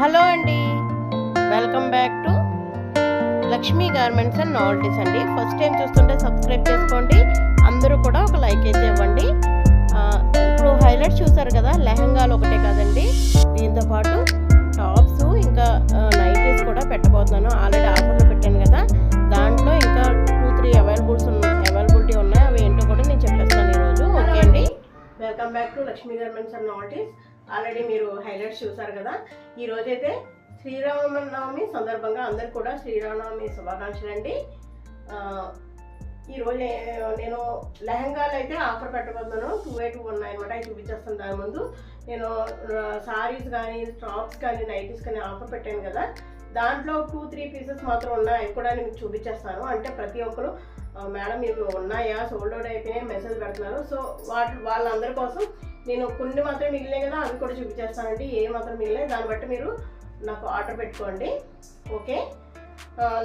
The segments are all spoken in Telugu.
హలో అండి. Welcome back to Lakshmi garments and novelties అండి. ఫస్ట్ టైం చూస్తుంటే సబ్స్క్రైబ్ చేసుకోండి. అందరూ కూడా ఒక లైక్ అయితే ఇవ్వండి. ఇప్పుడు హైలైట్స్ చూసారు కదా లెహంగాలు ఒకటే కాదండి. దీంతో పాటు టాప్స్ ఇంకా నైటీస్ కూడా పెట్టబోతున్నాను. ఆల్రెడీ ఆఫర్లో పెట్టాను కదా. దాంట్లో ఇంకా టూ త్రీ అవైలబుల్స్ ఉన్నాయి అవైలబిలిటీ ఉన్నాయి. అవి ఏంటో కూడా నేను చెప్పేస్తాను ఈరోజు. ఓకే అండి. Welcome back to Lakshmi garments and novelties already మీరు హైలైట్స్ చూసారు కదా. ఈరోజు అయితే శ్రీరామనవమి సందర్భంగా అందరు కూడా శ్రీరామనవమి శుభాకాంక్షలు అండి. ఈరోజు నేను లెహంగాలు అయితే ఆఫర్ పెట్టబోతున్నాను. టూ ఎయిట్ ఉన్నాయి అనమాట అవి చూపించేస్తాను దాని ముందు. నేను సారీస్ కానీ టాప్స్ కానీ నైటీస్ కానీ ఆఫర్ పెట్టాను కదా. దాంట్లో టూ త్రీ పీసెస్ మాత్రం ఉన్నాయి. అవి కూడా నేను చూపించేస్తాను. అంటే ప్రతి ఒక్కరు మేడం ఇవి ఉన్నాయా? సోల్డ్ అవుట్ అయిపోయినాయి? మెసేజ్ పెడుతున్నారు. సో వాటి వాళ్ళందరి కోసం నేను కొన్ని మాత్రం మిగిలినాయి కదా అవి కూడా చూపించేస్తానండి. ఏ మాత్రం మిగిలినాయి దాన్ని బట్టి మీరు నాకు ఆర్డర్ పెట్టుకోండి. Okay?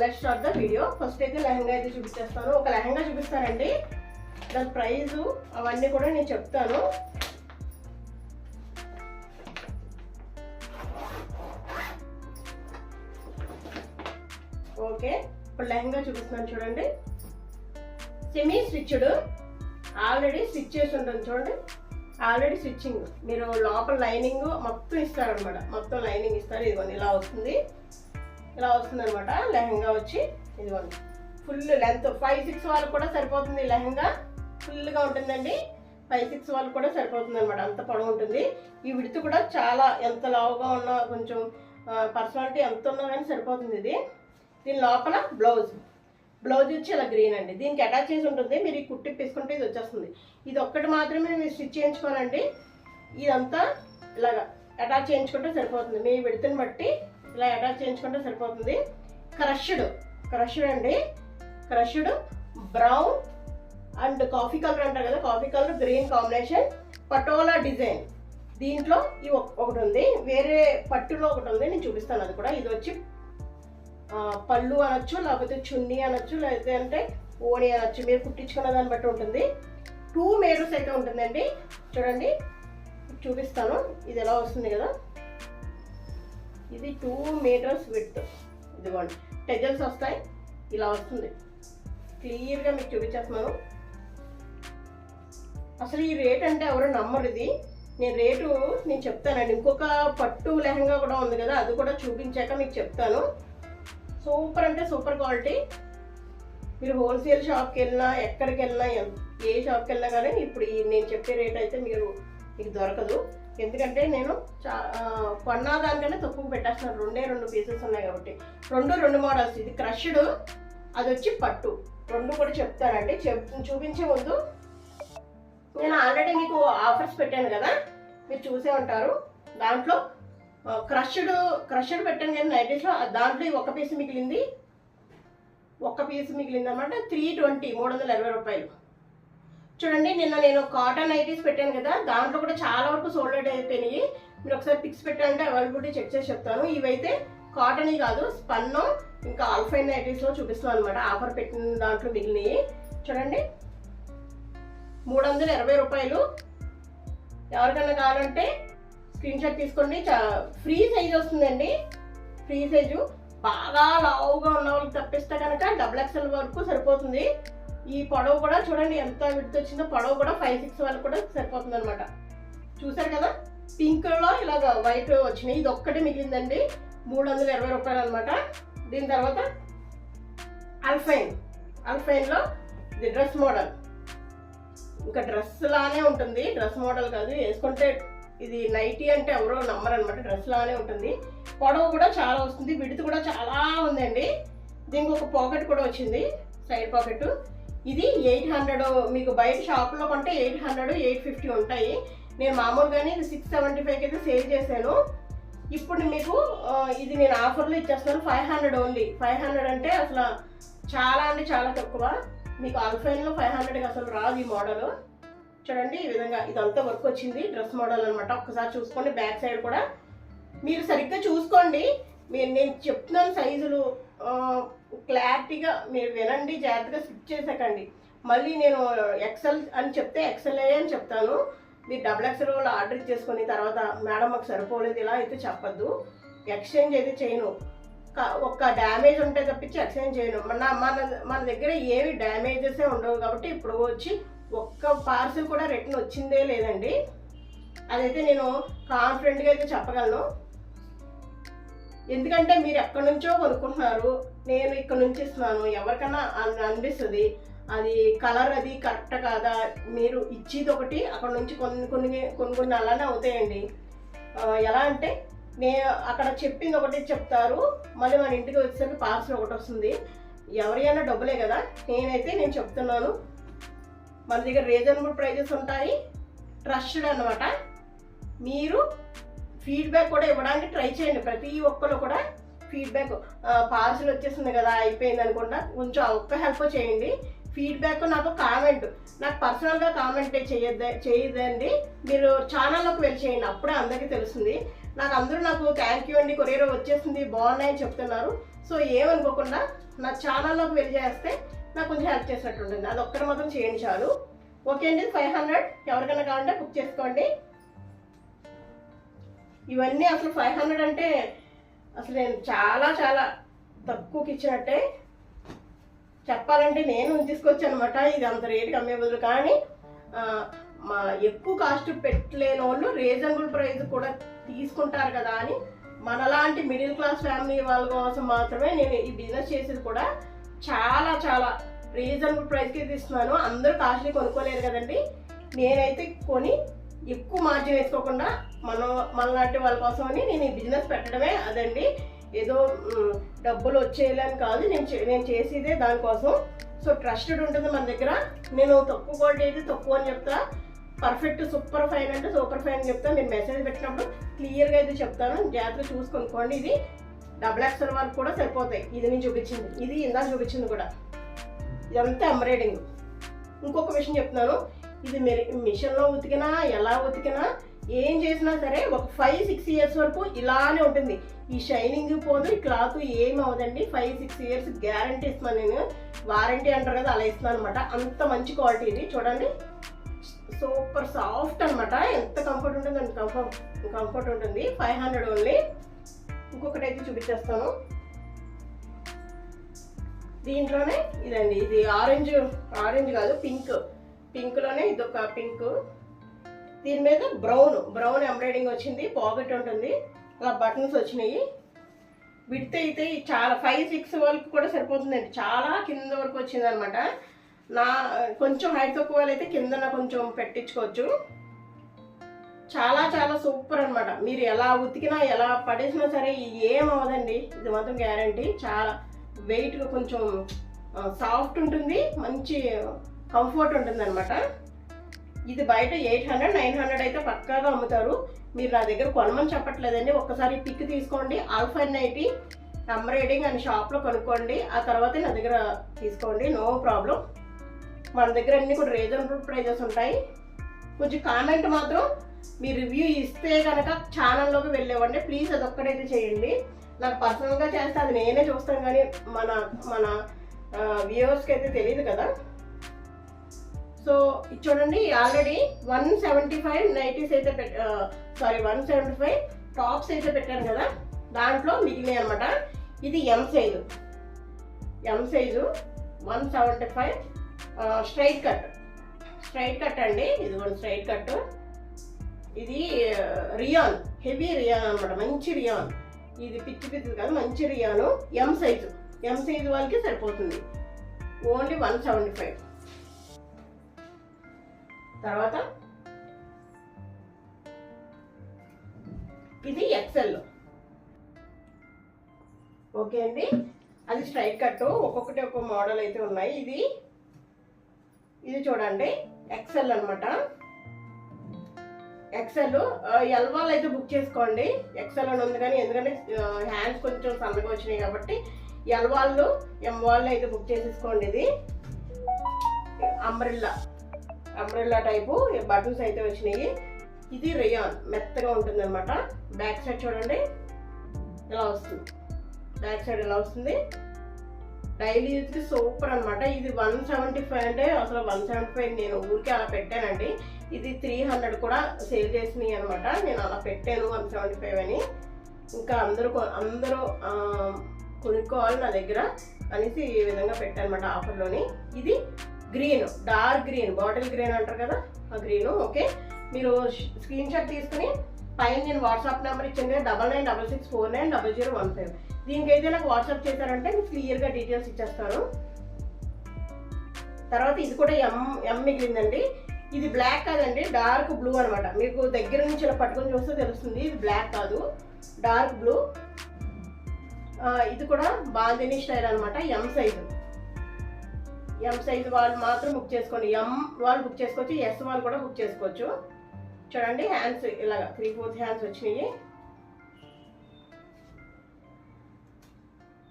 Let start the video first అయితే లెహంగా అయితే చూపించేస్తాను. ఒక లెహంగా చూపిస్తానండి. దాని ప్రైజు అవన్నీ కూడా నేను చెప్తాను. ఓకే? ఇప్పుడు లెహంగా చూపిస్తున్నాను చూడండి. సెమీ స్టిచ్డ్ ఆల్రెడీ స్టిచ్ చేసి ఉంటుంది చూడండి. Already stitching. మీరు లోపల లైనింగ్ మొత్తం ఇస్తారనమాట. మొత్తం లైనింగ్ ఇస్తారు. ఇదిగోండి ఇలా వస్తుంది. ఇలా వస్తుంది అనమాట లెహంగా వచ్చి ఇదిగోండి. ఫుల్ లెంత్ ఫైవ్ సిక్స్ వాళ్ళకి కూడా సరిపోతుంది లెహంగా. ఫుల్గా ఉంటుందండి. ఫైవ్ సిక్స్ వాళ్ళకి కూడా సరిపోతుంది అనమాట అంత పొడవు ఉంటుంది. ఈ విడుతు కూడా చాలా ఎంత లావుగా ఉన్నా కొంచెం పర్సనాలిటీ ఎంత ఉన్నా కానీ సరిపోతుంది ఇది. దీని లోపల బ్లౌజ్ బ్లౌజ్ వచ్చి ఇలా గ్రీన్ అండి. దీనికి అటాచ్ చేసి ఉంటుంది. మీరు ఈ కుట్టి తీసుకుంటే ఇది వచ్చేస్తుంది. ఇది ఒక్కటి మాత్రమే మీరు స్టిచ్ చేయించుకోనండి ఇదంతా ఇలాగా అటాచ్ చేయించుకుంటే సరిపోతుంది. మీ విడతని బట్టి ఇలా అటాచ్ చేయించుకుంటే సరిపోతుంది. క్రష్డ్ క్రష్డ్ అండి. Crushed brown and coffee colour అంటారు కదా coffee colour green combination patola design దీంట్లో ఈ ఒకటి ఉంది. వేరే పట్టులో ఒకటి ఉంది. నేను చూపిస్తాను అది కూడా. ఇది వచ్చి పళ్ళు అనొచ్చు లేకపోతే చున్నీ అనొచ్చు లేకపోతే అంటే ఓణి అనొచ్చు. మీరు కుట్టించుకున్న దాన్ని బట్టి ఉంటుంది. టూ మీటర్స్ అయితే ఉంటుందండి. చూడండి చూపిస్తాను. ఇది ఎలా వస్తుంది కదా? ఇది టూ మీటర్స్ విత్ ఇదిగోండి టెజల్స్ వస్తాయి. ఇలా వస్తుంది. క్లియర్గా మీకు చూపించేస్తున్నాను. అసలు ఈ రేట్ అంటే ఎవరు నమ్మరు ఇది. నేను రేటు నేను చెప్తానండి. ఇంకొక పట్టు లెహంగా కూడా ఉంది కదా అది కూడా చూపించాక మీకు చెప్తాను. సూపర్ అంటే సూపర్ క్వాలిటీ. మీరు హోల్సేల్ షాప్కి వెళ్ళినా ఎక్కడికి వెళ్ళినా ఏ షాప్కి వెళ్ళినా కానీ ఇప్పుడు ఈ నేను చెప్పే రేట్ అయితే మీరు మీకు దొరకదు. ఎందుకంటే నేను చా ఆ, కొన్నా దానికంటే తక్కువ పెట్టేస్తున్నాను. రెండే రెండు పీసెస్ ఉన్నాయి కాబట్టి. రెండు రెండు మోడల్స్ ఇది క్రష్డ్ అది వచ్చి పట్టు. రెండు కూడా చెప్తానండి. చెప్ చూపించే ముందు నేను ఆల్రెడీ మీకు ఆఫర్స్ పెట్టాను కదా. మీరు చూసే ఉంటారు. దాంట్లో క్రష్డ్ క్రష్డ్ పెట్టాను కానీ నైటీస్లో దాంట్లో ఒక పీస్ మిగిలింది. ఒక్క పీస్ మిగిలింది అనమాట త్రీ ట్వంటీ మూడు వందల ఇరవై రూపాయలు. చూడండి నిన్న నేను కాటన్ నైటీస్ పెట్టాను కదా దాంట్లో కూడా చాలా వరకు సోల్డ్ అవుట్ అయిపోయినాయి. మీరు ఒకసారి పిక్స్ పెట్టాలంటే అవైలబిలిటీ చెక్ చేసి చెప్తాను. ఇవైతే కాటన్ కాదు స్పన్ను ఇంకా ఆల్ఫైన్ నైటీస్లో చూపిస్తున్నాను అనమాట ఆఫర్ పెట్టిన దాంట్లో మిగిలినవి చూడండి మూడు వందల ఇరవై రూపాయలు. ఎవరికైనా కావాలంటే స్క్రీన్ షాట్ తీసుకోండి. ఫ్రీ సైజ్ వస్తుందండి. Free size. బాగా లావుగా ఉన్న వాళ్ళకి తప్పిస్తే కనుక డబుల్ ఎక్స్ఎల్ వరకు సరిపోతుంది. ఈ పొడవు కూడా చూడండి ఎంత విడుతు వచ్చిందో పొడవు కూడా ఫైవ్ సిక్స్ వరకు కూడా సరిపోతుంది అనమాట చూసారు కదా? పింక్లో ఇలాగ వైట్ వచ్చినాయి. ఇది ఒక్కటే మిగిలిందండి. మూడు వందల ఇరవై రూపాయలు అనమాట దీని తర్వాత అల్ఫైన్ అల్ఫైన్లో ఇది డ్రెస్ మోడల్ ఇంకా డ్రెస్ లానే ఉంటుంది. డ్రెస్ మోడల్ కాదు వేసుకుంటే ఇది నైటీ అంటే ఎవరో నమ్మరు అనమాట డ్రెస్ లానే ఉంటుంది. పొడవు కూడా చాలా వస్తుంది విడుత కూడా చాలా ఉందండి. దీనికి ఒక పాకెట్ కూడా వచ్చింది సైడ్ పాకెట్. ఇది ఎయిట్ హండ్రెడ్ మీకు బయట షాప్లో కొంటే ఎయిట్ హండ్రెడ్ ఎయిట్ ఫిఫ్టీ ఉంటాయి. నేను మామూలుగానే ఇది సిక్స్ సెవెంటీ ఫైవ్కి అయితే సేల్ చేశాను. ఇప్పుడు మీకు ఇది నేను ఆఫర్లో ఇచ్చేస్తాను five hundred only. Five hundred అంటే అసలు చాలా అంటే చాలా తక్కువ. మీకు అల్ఫైన్లో ఫైవ్ హండ్రెడ్కి అసలు రాదు ఈ మోడల్. చూడండి ఈ విధంగా ఇదంతా వర్క్ వచ్చింది. డ్రెస్ మోడల్ అనమాట ఒక్కసారి చూసుకోండి బ్యాక్ సైడ్ కూడా. మీరు సరిగ్గా చూసుకోండి. మీరు నేను చెప్తున్నాను సైజులు. క్లారిటీగా మీరు వినండి జాగ్రత్తగా స్టిచ్ చేసాకండి. మళ్ళీ నేను ఎక్సెల్ అని చెప్తే ఎక్సెల్ అని చెప్తాను. మీరు డబుల్ ఎక్సెల్ వాళ్ళు ఆర్డర్ చేసుకుని తర్వాత మేడం మాకు సరిపోలేదు ఇలా అయితే చెప్పద్దు. ఎక్స్చేంజ్ అయితే చేయను. ఒక్క డ్యామేజ్ ఉంటే తప్పించి ఎక్స్చేంజ్ చేయను. మన మన మన దగ్గర ఏవి డ్యామేజెస్ ఉండవు కాబట్టి ఇప్పుడు వచ్చి ఒక్క పార్సిల్ కూడా రిటర్న్ వచ్చిందే లేదండి. అదైతే నేను కాన్ఫిడెంట్గా అయితే చెప్పగలను. ఎందుకంటే మీరు ఎక్కడి నుంచో కొనుక్కుంటున్నారు నేను ఇక్కడ నుంచి ఇస్తున్నాను ఎవరికైనా అన్- అనిపిస్తుంది అది కలర్ అది కరెక్ట్ కాదా మీరు ఇచ్చేది ఒకటి అక్కడ నుంచి కొన్ని కొన్ని కొన్ని కొన్ని అలానే అవుతాయండి. ఎలా అంటే నేను అక్కడ చెప్పింది ఒకటి చెప్తారు మళ్ళీ మన ఇంటికి వచ్చేసరికి పార్సల్ ఒకటి వస్తుంది. ఎవరైనా డబ్బులే కదా నేనైతే నేను చెప్తున్నాను మన దగ్గర రీజనబుల్ ప్రైజెస్ ఉంటాయి. ట్రస్టెడ్ అనమాట మీరు ఫీడ్బ్యాక్ కూడా ఇవ్వడానికి ట్రై చేయండి. ప్రతి ఒక్కరు కూడా ఫీడ్బ్యాక్ పార్సల్ వచ్చేసింది కదా అయిపోయింది అనుకుంటా. కొంచెం ఒక్క హెల్ప్ చేయండి. ఫీడ్బ్యాక్ నాకు కామెంట్ నాకు పర్సనల్గా కామెంట్ చేయొద్ద చేయదండి మీరు ఛానల్లోకి వెళ్ళి చేయండి. అప్పుడే అందరికీ తెలుస్తుంది. నాకు అందరూ నాకు థ్యాంక్ యూ అండి. కొరియర్ వచ్చేసింది. బాగున్నాయని చెప్తున్నారు. సో ఏమనుకోకుండా నా ఛానల్లోకి వెళ్ళి చేస్తే నాకు కొంచెం హెల్ప్ చేసినట్టు ఉంటుంది అది ఒక్కటి మాత్రం చేయండి చాలు. ఓకే అండి? ఫైవ్ హండ్రెడ్ ఎవరికైనా కావాలంటే బుక్ చేసుకోండి. ఇవన్నీ అసలు ఫైవ్ హండ్రెడ్ అంటే అసలు నేను చాలా చాలా తక్కువకి ఇచ్చినట్టే. చెప్పాలంటే నేను తీసుకొచ్చాను అనమాట ఇది అంత రేటుకి అమ్మే బదులు. కానీ మా ఎక్కువ కాస్ట్ పెట్టలేని వాళ్ళు రీజనబుల్ ప్రైస్ కూడా తీసుకుంటారు కదా అని. మనలాంటి మిడిల్ క్లాస్ ఫ్యామిలీ వాళ్ళ కోసం మాత్రమే నేను ఈ బిజినెస్ చేసేది కూడా చాలా చాలా రీజనబుల్ ప్రైస్కి తీస్తున్నాను అందరూ కాస్ట్లీ కొనుక్కోలేరు కదండి. నేనైతే కొని ఎక్కువ మార్జిన్ వేసుకోకుండా మన మనలాంటి వాళ్ళ కోసం అని నేను ఈ బిజినెస్ పెట్టడమే అదండి. ఏదో డబ్బులు వచ్చేయాలని కాదు. నేను చే- నేను చేసేదే దానికోసం సో ట్రస్టెడ్ ఉంటుంది మన దగ్గర. నేను తక్కువ క్వాలిటీ అయితే తక్కువ అని చెప్తా. పర్ఫెక్ట్ సూపర్ ఫైన్ అంటే సూపర్ ఫైన్ అని చెప్తాను నేను మెసేజ్ పెట్టినప్పుడు క్లియర్గా అయితే చెప్తాను. జాగ్రత్తగా చూసుకొనుకోండి ఇది. డబుల్ ఎక్స్ఎల్ వరకు కూడా సరిపోతాయి. ఇది నేను చూపించింది. ఇది ఇందాక చూపించింది కూడా. ఇదంతా ఎంబ్రాయిడింగ్ ఇంకొక విషయం చెప్తున్నాను. ఇది మిషన్లో ఉతికినా ఎలా ఉతికినా ఏం చేసినా సరే ఒక ఫైవ్ సిక్స్ ఇయర్స్ వరకు ఇలానే ఉంటుంది. ఈ షైనింగ్ పోదు ఈ క్లాత్ ఏం అవ్వదండి. ఫైవ్ సిక్స్ ఇయర్స్ గ్యారంటీ ఇస్తున్నాను నేను. వారంటీ అంటారు కదా అలా ఇస్తున్నాను అనమాట అంత మంచి క్వాలిటీ ఇది. చూడండి. సూపర్ సాఫ్ట్ అనమాట ఎంత కంఫర్ట్ ఉంటుంది అంత కంఫర్ట్ కంఫర్ట్ ఉంటుంది. ఫైవ్ హండ్రెడ్ ఓన్లీ ఇంకొకటి అయితే చూపించేస్తాను. దీంట్లోనే ఇదండి ఇది ఆరెంజ్ ఆరెంజ్ కాదు పింక్. పింక్లోనే ఇది ఒక పింక్. దీని మీద బ్రౌన్ బ్రౌన్ ఎంబ్రాయిడింగ్ వచ్చింది పాకెట్ ఉంటుంది. అలా బటన్స్ వచ్చినాయి. విడితే అయితే చాలా ఫైవ్ సిక్స్ వరకు కూడా సరిపోతుందండి. చాలా కింద వరకు వచ్చింది అనమాట నా కొంచెం హైట్ తక్కువ అయితే కింద కొంచెం పెట్టించుకోవచ్చు. చాలా చాలా సూపర్ అనమాట మీరు ఎలా ఉతికినా ఎలా పడేసినా సరే ఏం అవ్వదండి. ఇది మాత్రం గ్యారంటీ చాలా వెయిట్గా కొంచెం సాఫ్ట్ ఉంటుంది. మంచి కంఫర్ట్ ఉంటుంది అనమాట ఇది బయట ఎయిట్ హండ్రెడ్ నైన్ హండ్రెడ్ అయితే పక్కాగా అమ్ముతారు. మీరు నా దగ్గర కొనమని చెప్పట్లేదండి. ఒక్కసారి పిక్ తీసుకోండి. ఆల్ఫైన్ నైటీ ఎంబ్రాయిడింగ్ అని షాప్లో కొనుక్కోండి. ఆ తర్వాత నా దగ్గర తీసుకోండి. నో ప్రాబ్లం మన దగ్గర అన్ని కూడా రీజనబుల్ ప్రైజెస్ ఉంటాయి. కొంచెం కామెంట్ మాత్రం మీ రివ్యూ ఇస్తే కనుక ఛానల్లోకి వెళ్ళేవండి ప్లీజ్ అది ఒక్కడైతే చేయండి. నాకు పర్సనల్గా చేస్తే అది నేనే చూస్తాను కానీ మన మన వ్యూవర్స్కి అయితే తెలియదు కదా. సో ఇది చూడండి already one seventy five nighties అయితే పెట్ sorry one seventy five tops అయితే పెట్టాను కదా. దాంట్లో మిగిలినాయి అనమాట ఇది M size M size one seventy five straight cut straight cut అండి. ఇది స్ట్రైట్ కట్. ఇది రియాన్. హెవీ రియాన్ అనమాట మంచి రియాన్. ఇది పిచ్చి పిచ్చి కాదు మంచి రియాను. ఎం సైజు ఎం సైజు వాళ్ళకి సరిపోతుంది. Only one seventy five. తర్వాత ఇది ఎక్సెల్ ఓకే అండి. అది స్ట్రైట్ కట్ ఒక్కొక్కటి ఒక్కొక్క మోడల్ అయితే ఉన్నాయి. ఇది ఇది చూడండి. ఎక్సెల్ అనమాట ఎక్సెల్ ఎల్వాల్ అయితే బుక్ చేసుకోండి. ఎక్సెల్ అని ఉంది కానీ ఎందుకంటే హ్యాండ్స్ కొంచెం సన్నగా వచ్చినాయి కాబట్టి ఎల్వాళ్ళు ఎంవాళ్ళు అయితే బుక్ చేసేసుకోండి ఇది. అంబ్రిల్లా అంబ్రెల్లా టైపు బటన్స్ అయితే వచ్చినాయి. ఇది రేయాన్ మెత్తగా ఉంటుంది అనమాట బ్యాక్ సైడ్ చూడండి. ఇలా వస్తుంది? బ్యాక్ సైడ్ ఇలా వస్తుంది? డైలీ యూజ్కి సూపర్ అనమాట ఇది వన్ సెవెంటీ ఫైవ్ అంటే అసలు వన్ సెవెంటీ ఫైవ్ నేను ఊరికే అలా పెట్టానండి. ఇది త్రీ హండ్రెడ్ కూడా సేల్ చేసినాయి అనమాట నేను అలా పెట్టాను వన్ సెవెంటీ ఫైవ్ అని. ఇంకా అందరూ కొ- అందరూ కొనుక్కోవాలి నా దగ్గర అనేసి ఈ విధంగా పెట్టానమాట ఆఫర్లోని. ఇది green dark green bottle green అంటారు కదా ఆ గ్రీన్ ఓకే. మీరు స్క్రీన్ షాట్ తీసుకుని పైన నేను వాట్సాప్ నెంబర్ ఇచ్చింది double nine double six four nine double zero one five. దీనికైతే నాకు వాట్సాప్ చేశారంటే మీకు క్లియర్గా డీటెయిల్స్ ఇచ్చేస్తాను తర్వాత ఇది కూడా ఎం ఎం మిగిలిందండి. ఇది బ్లాక్ కాదండి డార్క్ బ్లూ అనమాట మీకు దగ్గర నుంచి ఇలా పట్టుకొని చూస్తే తెలుస్తుంది ఇది బ్లాక్ కాదు డార్క్ బ్లూ ఇది కూడా బాందిని స్టైల్ అనమాట ఎం సైజు ఎం సైజు వాళ్ళు మాత్రం బుక్ చేసుకోండి. ఎం వాళ్ళు బుక్ చేసుకోవచ్చు ఎస్ వాళ్ళు కూడా బుక్ చేసుకోవచ్చు. చూడండి హ్యాండ్స్ ఇలాగా త్రీ ఫోర్త్ హ్యాండ్స్ వచ్చినాయి.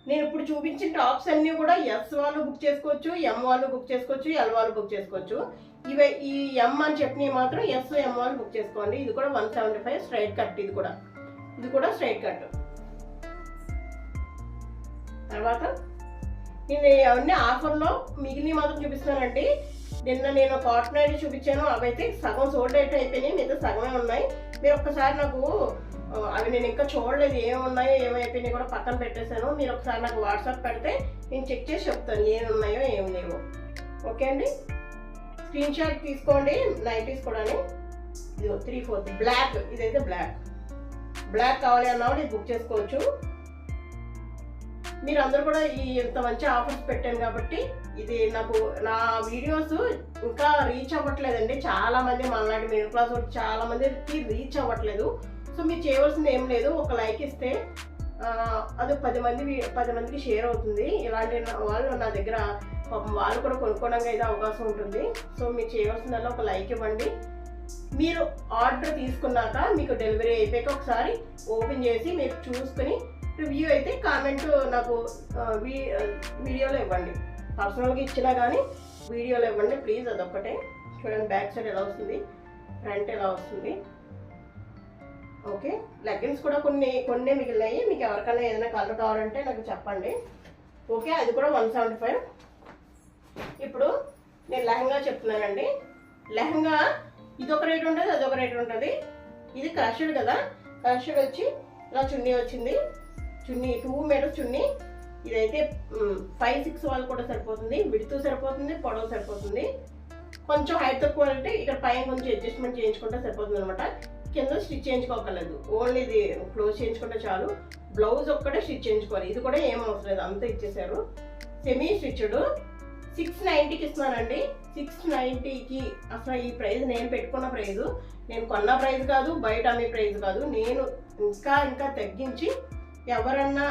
నేను ఇప్పుడు చూపించిన టాప్స్ అన్నీ కూడా ఎస్ వాళ్ళు బుక్ చేసుకోవచ్చు ఎం వాళ్ళు బుక్ చేసుకోవచ్చు ఎల్ వాళ్ళు బుక్ చేసుకోవచ్చు. ఇవే ఈ ఎం అని చెప్పినవి మాత్రం ఎస్ ఎం వాళ్ళు బుక్ చేసుకోండి. ఇది కూడా one seventy five straight cut ఇది కూడా. ఇది కూడా స్ట్రైట్ కట్ తర్వాత నేను అవన్నీ ఆఫర్లో మిగిలిన మాత్రం చూపిస్తానండి నిన్న నేను కాటన్ ఐడి చూపించాను. అవైతే సగం సోల్డ్ అయితే అయిపోయినాయి. మిగతా సగమే ఉన్నాయి. మీరు ఒక్కసారి నాకు అవి నేను ఇంకా చూడలేదు ఏమున్నాయో ఏమైపోయినాయి కూడా పక్కన పెట్టేశాను. మీరు ఒకసారి నాకు వాట్సాప్ పెడితే నేను చెక్ చేసి చెప్తాను ఏమున్నాయో ఉన్నాయో లేవో. ఓకే అండి? స్క్రీన్ షాట్ తీసుకోండి నైటీస్ కూడా ఇది త్రీ ఫోర్త్ బ్లాక్ ఇదైతే బ్లాక్ బ్లాక్ కావాలి అన్నప్పుడు ఇది బుక్ చేసుకోవచ్చు. మీరు అందరూ కూడా ఈ ఇంత మంచి ఆఫర్స్ పెట్టాను కాబట్టి ఇది నాకు నా వీడియోస్ ఇంకా రీచ్ అవ్వట్లేదండి. చాలామంది మనలాంటి మిడిల్ క్లాస్ చాలా మందికి రీచ్ అవ్వట్లేదు. సో మీరు చేయవలసింది ఏం లేదు. ఒక లైక్ ఇస్తే అది పది మంది పది మందికి షేర్ అవుతుంది. ఇలాంటి వాళ్ళు నా దగ్గర పాపం వాళ్ళు కూడా కొనుక్కోవడానికి అయితే అవకాశం ఉంటుంది. సో మీరు చేయవలసిందల్లా ఒక లైక్ ఇవ్వండి. మీరు ఆర్డర్ తీసుకున్నాక మీకు డెలివరీ అయిపోయాక ఒకసారి ఓపెన్ చేసి మీరు చూసుకుని రివ్యూ అయితే కామెంట్ నాకు వీ- వీడియోలో ఇవ్వండి. పర్సనల్గా ఇచ్చినా కానీ వీడియోలో ఇవ్వండి. ప్లీజ్ అదొక్కటే. చూడండి బ్యాక్ సైడ్ ఎలా వస్తుంది? ఫ్రంట్ ఎలా వస్తుంది? ఓకే? లెగ్గిన్స్ కూడా కొన్ని కొన్ని మిగిలినాయి. మీకు ఎవరికైనా ఏదైనా కలర్ కావాలంటే నాకు చెప్పండి. ఓకే? అది కూడా వన్ సెవెంటీ ఫైవ్. ఇప్పుడు నేను లెహంగా చెప్తున్నానండి. లెహంగా ఇది ఒక రేట్ ఉంటుంది అది ఒక రేట్ ఉంటుంది. ఇది క్రషడ్ కదా? క్రషడ్ వచ్చి ఇలా చున్నీ వచ్చింది. Chunni two metres chunni. ఇదైతే ఫైవ్ సిక్స్ వాళ్ళు కూడా సరిపోతుంది. విడుతూ సరిపోతుంది పొడవు సరిపోతుంది. కొంచెం హైట్ తక్కువ అంటే ఇక్కడ పైన కొంచెం అడ్జస్ట్మెంట్ చేయించుకుంటే సరిపోతుంది అనమాట కింద స్టిచ్ చేయించుకోకర్లేదు. ఓన్లీ ఇది క్లోజ్ చేయించుకుంటే చాలు. బ్లౌజ్ ఒక్కటే స్టిచ్ చేయించుకోవాలి. ఇది కూడా ఏం అవసరం లేదు. అంతా ఇచ్చేసారు. సెమీ స్టిచ్డ్ సిక్స్ నైంటీకి ఇస్తున్నానండి. సిక్స్ నైంటీకి అసలు ఈ ప్రైజ్ నేను పెట్టుకున్న ప్రైజ్. నేను కొన్న ప్రైజ్ కాదు బయట అమ్మే ప్రైజ్ కాదు. నేను ఇంకా ఇంకా తగ్గించి ఎవరన్నా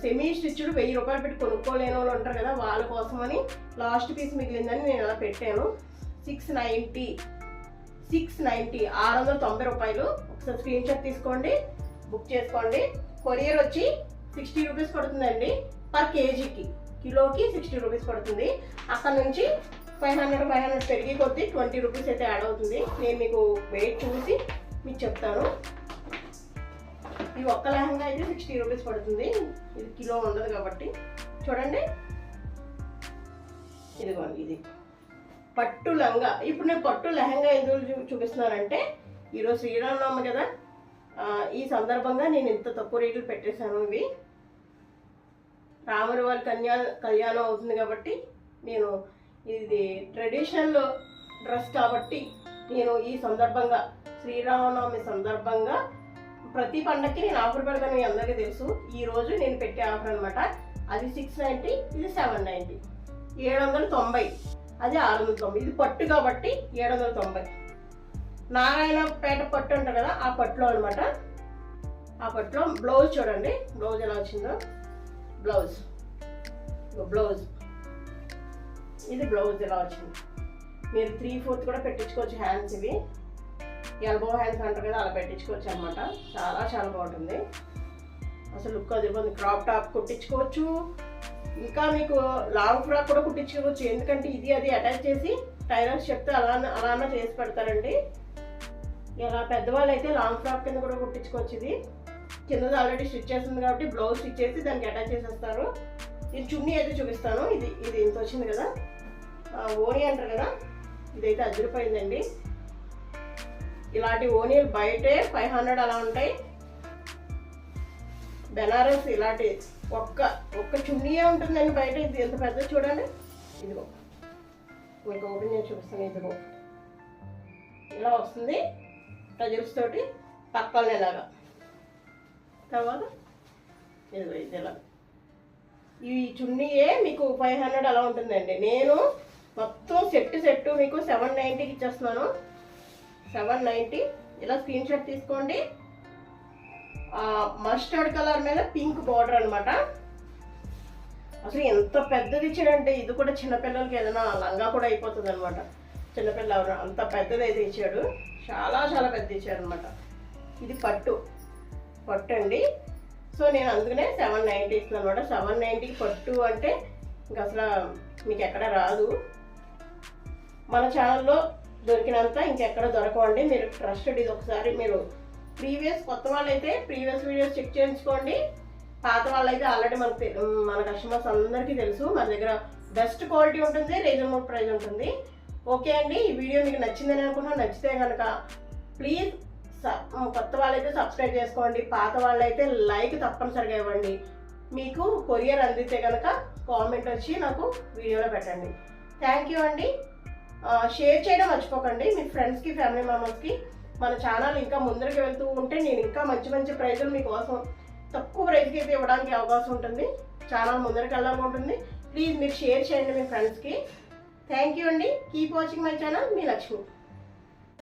సెమీ స్టిచ్డ్ వెయ్యి రూపాయలు పెట్టి కొనుక్కోలేని వాళ్ళు ఉంటారు కదా వాళ్ళ కోసమని లాస్ట్ పీస్ మిగిలిందని నేను అలా పెట్టాను. సిక్స్ నైంటీ సిక్స్ నైంటీ ఆరు వందల తొంభై రూపాయలు. ఒకసారి స్క్రీన్ షాట్ తీసుకోండి బుక్ చేసుకోండి. కొరియర్ వచ్చి సిక్స్టీ రూపీస్ పడుతుందండి పర్ కేజీకి కిలోకి సిక్స్టీ రూపీస్ పడుతుంది. అక్కడ నుంచి ఫైవ్ హండ్రెడ్ ఫైవ్ హండ్రెడ్ పెరిగి కొద్ది ట్వంటీ రూపీస్ అయితే యాడ్ అవుతుంది. నేను మీకు వెయిట్ చూసి మీకు చెప్తాను. ఈ ఒక్క లెహంగా అయితే సిక్స్టీ రూపీస్ పడుతుంది. ఇది కిలో ఉండదు కాబట్టి. చూడండి. ఇదిగోండి ఇది. పట్టు లంగా. ఇప్పుడు నేను పట్టు లెహంగా ఎందుకు చూ చూపిస్తున్నానంటే ఈరోజు శ్రీరామనవమి కదా. ఈ సందర్భంగా నేను ఇంత తక్కువ రేట్లు పెట్టేశాను ఇవి. రాముడి వారి కన్యా కళ్యాణం అవుతుంది కాబట్టి నేను ఇది ట్రెడిషనల్ డ్రెస్ కాబట్టి నేను ఈ సందర్భంగా శ్రీరామనవమి సందర్భంగా ప్రతి పండక్కి నేను ఆఫర్ పెడతాను మీ అందరికీ తెలుసు. ఈ రోజు నేను పెట్టే ఆఫర్ అనమాట అది సిక్స్ నైంటీ ఇది సెవెన్ నైంటీ ఏడు వందల తొంభై. అది ఆరు వందల తొంభై. ఇది పట్టు కాబట్టి ఏడు వందల తొంభై. నారాయణపేట పట్టు అంటారు కదా ఆ పట్టులో అనమాట ఆ పట్టులో బ్లౌజ్ చూడండి. బ్లౌజ్ ఎలా వచ్చిందో? బ్లౌజ్. బ్లౌజ్. ఇది బ్లౌజ్ ఎలా వచ్చింది? మీరు త్రీ ఫోర్త్ కూడా పెట్టించుకోవచ్చు హ్యాండ్స్ ఇవి. ఎల్బో హ్యాండ్స్ అంటారు కదా అలా పెట్టించుకోవచ్చు అనమాట చాలా చాలా బాగుంటుంది. అసలు లుక్ అదిరిపోతుంది క్రాప్ టాప్ కుట్టించుకోవచ్చు. ఇంకా మీకు లాంగ్ ఫ్రాక్ కూడా కుట్టించుకోవచ్చు. ఎందుకంటే ఇది అది అటాచ్ చేసి టైలర్స్ చెప్తే అలా అలానే చేసి పెడతారండి. ఇలా పెద్దవాళ్ళు అయితే లాంగ్ ఫ్రాక్ కింద కూడా కుట్టించుకోవచ్చు ఇది. కింద ఆల్రెడీ స్టిచ్ చేస్తుంది కాబట్టి బ్లౌజ్ స్టిచ్ చేసి దానికి అటాచ్ చేసేస్తారు. ఇది చున్నీ అయితే చూపిస్తాను. ఇది ఇది ఇంత వచ్చింది కదా. ఆ, ఓని అంటారు కదా. ఇదైతే అదిరిపోయిందండి. ఇలాంటి ఓనీలు బయటే ఫైవ్ హండ్రెడ్ అలా ఉంటాయి. బెనారస్ ఇలాంటి ఒక్క ఒక్క చున్నీయే ఉంటుందండి బయట. ఇది ఎంత పెద్ద చూడండి. ఇదిగో. మీకు ఓపెన్ చేసి చూపిస్తాను. ఇదిగో. ఇలా వస్తుంది టజిల్స్ తోటి పక్కన ఇలాగా తర్వాత ఇదిగో ఇది ఇలా. ఈ చున్నీయే మీకు ఫైవ్ హండ్రెడ్ అలా ఉంటుందండి. నేను మొత్తం సెట్ సెట్ మీకు సెవెన్ నైంటీకి ఇచ్చేస్తున్నాను. సెవెన్ నైంటీ ఇలా స్క్రీన్ షాట్ తీసుకోండి. మస్టర్డ్ కలర్ మీద పింక్ బార్డర్ అనమాట అసలు ఎంత పెద్దది ఇచ్చాడంటే ఇది కూడా చిన్నపిల్లలకి ఏదైనా లంగా కూడా అయిపోతుంది అనమాట చిన్నపిల్ల అంత పెద్దది అయితే ఇచ్చాడు. చాలా చాలా పెద్ద ఇచ్చాడు అనమాట ఇది పట్టు. పట్టు అండి. సో నేను అందుకనే సెవెన్ నైంటీ ఇస్తున్నాను అనమాట సెవెన్ నైంటీ పట్టు అంటే ఇంకా అసలు మీకు ఎక్కడ రాదు. మన ఛానల్లో దొరికినంత ఇంకెక్కడ దొరకవండి. మీరు ట్రస్టెడ్ ఇది ఒకసారి మీరు ప్రీవియస్ కొత్త వాళ్ళైతే ప్రీవియస్ వీడియోస్ చెక్ చేయించుకోండి. పాత వాళ్ళైతే ఆల్రెడీ మనకు మన కస్టమర్స్ అందరికీ తెలుసు. మన దగ్గర బెస్ట్ క్వాలిటీ ఉంటుంది రీజనబుల్ ప్రైస్ ఉంటుంది. ఓకే అండి ఈ వీడియో మీకు నచ్చిందని అనుకుంటున్నాను. నచ్చితే కనుక ప్లీజ్ కొత్త వాళ్ళైతే సబ్స్క్రైబ్ చేసుకోండి. పాత వాళ్ళైతే లైక్ తప్పనిసరిగా ఇవ్వండి. మీకు కొరియర్ అందితే కనుక కామెంట్ వచ్చి నాకు వీడియోలో పెట్టండి. థ్యాంక్ యూ అండి. షేర్ చేయడం మర్చిపోకండి. మీ ఫ్రెండ్స్కి ఫ్యామిలీ మెంబర్స్కి మన ఛానల్ ఇంకా ముందరికి వెళ్తూ ఉంటే నేను ఇంకా మంచి మంచి ప్రైజులు మీకోసం తక్కువ ప్రైస్కి అయితే ఇవ్వడానికి అవకాశం ఉంటుంది. ఛానల్ ముందరికి వెళ్ళాలనుకుంటుంది ప్లీజ్ మీరు షేర్ చేయండి మీ ఫ్రెండ్స్కి థ్యాంక్ యూ అండి. కీప్ వాచింగ్ మై ఛానల్ మీ లక్ష్మి.